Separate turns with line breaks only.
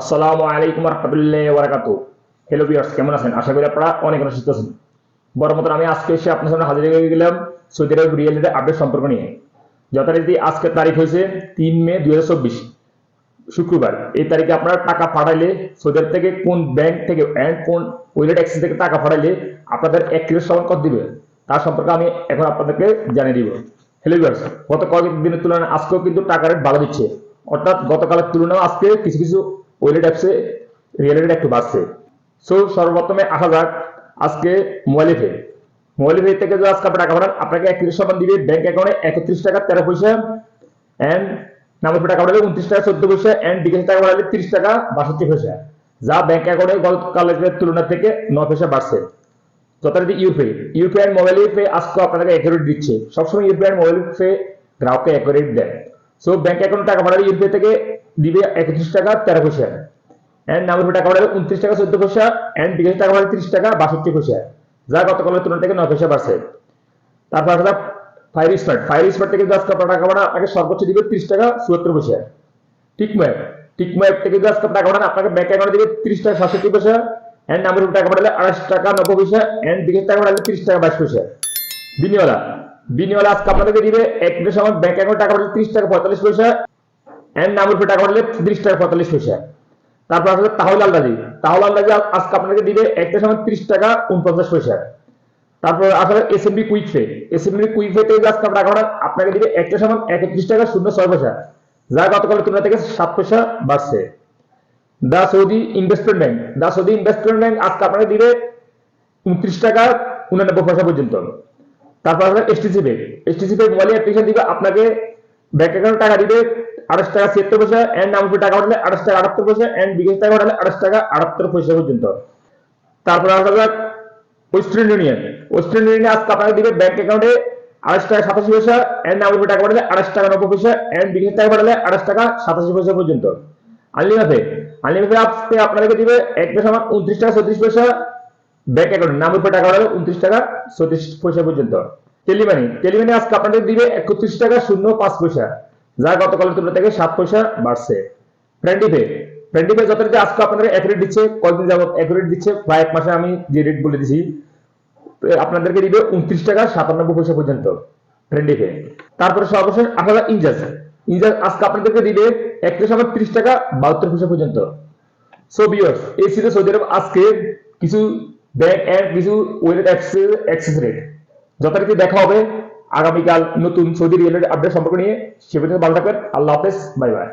আসসালামু আলাইকুম রহমতুল্লাহ বারাকাতু হ্যালো বিয়ার্স কেমন আছেন? আশা করি আপনারা অনেক অনেক সুস্থ আছেন। বড় আমি আজকে এসে আপনার সামনে হাজির হয়ে গেলাম সৌদি আরব রিয়েল আপডেট সম্পর্ক নিয়ে। যথারীতি আজকের তারিখ হয়েছে তিন মে দুই শুক্রবার। এই তারিখে আপনারা টাকা পাঠাইলে সৌদি আরব থেকে কোন ব্যাংক থেকে অ্যান্ড কোন ওয়েলেট অ্যাক্সেস থেকে টাকা পাঠাইলে আপনাদের এক কিলো সমান কত দিবে, তার সম্পর্কে আমি এখন আপনাদেরকে জানিয়ে দিব। হ্যালো ভিউয়ার্স গত কয়েক দিনের তুলনায় আজকেও কিন্তু টাকা রেট ভালো দিচ্ছে। অর্থাৎ গতকালের তুলনায় আজকে কিছু কিছু ওয়েলেট অ্যাপসে, রিয়েল রেট একটু বাড়ছে। সো সর্বপ্রথমে আসা যাক আজকে মোবাইলে পে মোবাইল পে থেকে যদি আজকে আপনি টাকা পাঠান আপনাকে একত্রিশ সমান দিবে ব্যাংক অ্যাকাউন্টে একত্রিশ টাকা, তেরো পয়সা অ্যান্ড নাম্বার টাকা পাঠালে উনত্রিশ টাকা, চোদ্দ পয়সা অ্যান্ড বিকাশ টাকা পাঠালে তিরিশ টাকা, বাষট্টি পয়সা। যা ব্যাংক অ্যাকাউন্টে গতকালের তুলনা থেকে ন পয়সা বাড়ছে। যথারীতি ইউপে ইউপিআই মোবাইল পে আজকে আপনাকে অ্যাকুরেট দিচ্ছে। সবসময় ইউপিআই মোবাইল পে গ্রাহককে অ্যাকুরেট দেয়। সো ব্যাংক অ্যাকাউন্টে টাকা পাঠালে ইউপিআই থেকে দিবে একত্রিশ টাকা, তেরো পয়সা। অ্যান্ড নাম্বার টাকা পাঠালে উনত্রিশ টাকা, চোদ্দ পয়সা। অ্যান্ড বিকাশ টাকা পাঠালে তিরিশ টাকা, বাষট্টি পয়সা। যা গতকালের তুলনা থেকে নয় পয়সা বাড়ছে। তারপর আসলে ফায়ার স্মার্ট ফায়ার স্মার্ট থেকে যদি আজকে টাকা পাঠান, আপনাকে সর্বোচ্চ দিবে ত্রিশ টাকা, চুয়াত্তর পয়সা। টিকম্যাপ টিকম্যাপ থেকে যদি আজকে টাকা পাঠান, আপনাকে ব্যাংক অ্যাকাউন্টে দিবে ত্রিশ টাকা, সাতষট্টি পয়সা। অ্যান্ড নাম্বার টাকা পাঠালে আড়াইশ টাকা, নব্বই পয়সা। অ্যান্ড বিকাশ টাকা পাঠালে ত্রিশ টাকা, বাইশ পয়সা। বিনিওয়ালা বিনিওয়ালা আজকে আপনাদেরকে দিবে এক মিনিটের সময় ব্যাংক অ্যাকাউন্ট টাকা পাঠালে তিরিশ টাকা পঁয়তাল্লিশ পয়সা অ্যান্ড নাম্বার টাকা পাঠালে তিরিশ টাকা পঁয়তাল্লিশ পয়সা। তারপর আসলে তাহলে তাহলে আজকে আপনাকে দিবে একটা তিরিশ টাকা উনপঞ্চাশ পয়সা। তারপর আসলে কুইক কুইক থেকে আজকে আপনাকে দিবে একটা একত্রিশ টাকা শূন্য ছয় পয়সা। যা গতকালের তুলনা থেকে সাত পয়সা বাড়ছে। The Saudi Investment Bank. The Saudi Investment Bank আজকে আপনাকে দিবে উনত্রিশ টাকা উনানব্বই পয়সা পর্যন্ত। তারপর আসলে STC pay STC pay mobile application দিবে, আপনাকে ব্যাংক অ্যাকাউন্ট টাকা দিবে আড়াইশ টাকা ছিয়াত্তর পয়সা অ্যান্ড নামপুর টাকা পাঠালে আড়াইশ টাকা আটাত্তর পয়সা অ্যান্ড বিকাশ টাকা পাঠালে আড়াইশ টাকা আটাত্তর পয়সা পর্যন্ত। তারপর যাক ওয়েস্টার্ন ইউনিয়ন ওয়েস্টার্ন ইউনিয়ন আজকে আপনাকে দিবে ব্যাংক অ্যাকাউন্টে আড়াইশ টাকা সাতাশি পয়সা অ্যান্ড নামপুর টাকা পাঠালে আড়াইশ টাকা নব্বই পয়সা অ্যান্ড বিকাশ টাকা পাঠালে আড়াইশ টাকা সাতাশি পয়সা পর্যন্ত। আনলিমিটে আনলিমিটে আজকে আপনাদেরকে দিবে এক সমান উনত্রিশ টাকা ছত্রিশ পয়সা ব্যাংক অ্যাকাউন্ট নাম উপরে টাকা পাঠালে উনত্রিশ টাকা ছত্রিশ পয়সা পর্যন্ত। টেলিমানি টেলিমানি আজকে আপনাদের দিবে একত্রিশ টাকা শূন্য পাঁচ পয়সা, যা গতকালের তুলনা থেকে সাত পয়সা বাড়ছে। ফ্রেন্ডি পে ফ্রেন্ডি পে যথারীতি আজকে আপনাদের এক রেট দিচ্ছে, কয়েকদিন যাবত এক রেট দিচ্ছে, প্রায় এক মাসে আমি যে রেট বলে দিছি আপনাদেরকে দিবে উনত্রিশ টাকা সাতানব্বই পয়সা পর্যন্ত। ফ্রেন্ডি পে তারপরে সর্বশেষ আপনারা ইনজাস ইনজাস আজকে আপনাদেরকে দিবে একত্রিশ আমার ত্রিশ টাকা বাহাত্তর পয়সা পর্যন্ত। সো ভিউয়ার্স এই ছিল সৌদি আরব আজকে কিছু ব্যাংক এন্ড কিছু ওয়েলেট অ্যাক্সেস রেট যথারীতি দেখা হবে। আগামীকাল নতুন সৌদি রিয়েলের আপডেট সম্পর্ক নিয়ে। সে পর্যন্ত ভালো থাকবেন। আল্লাহ হাফেজ। Bye bye.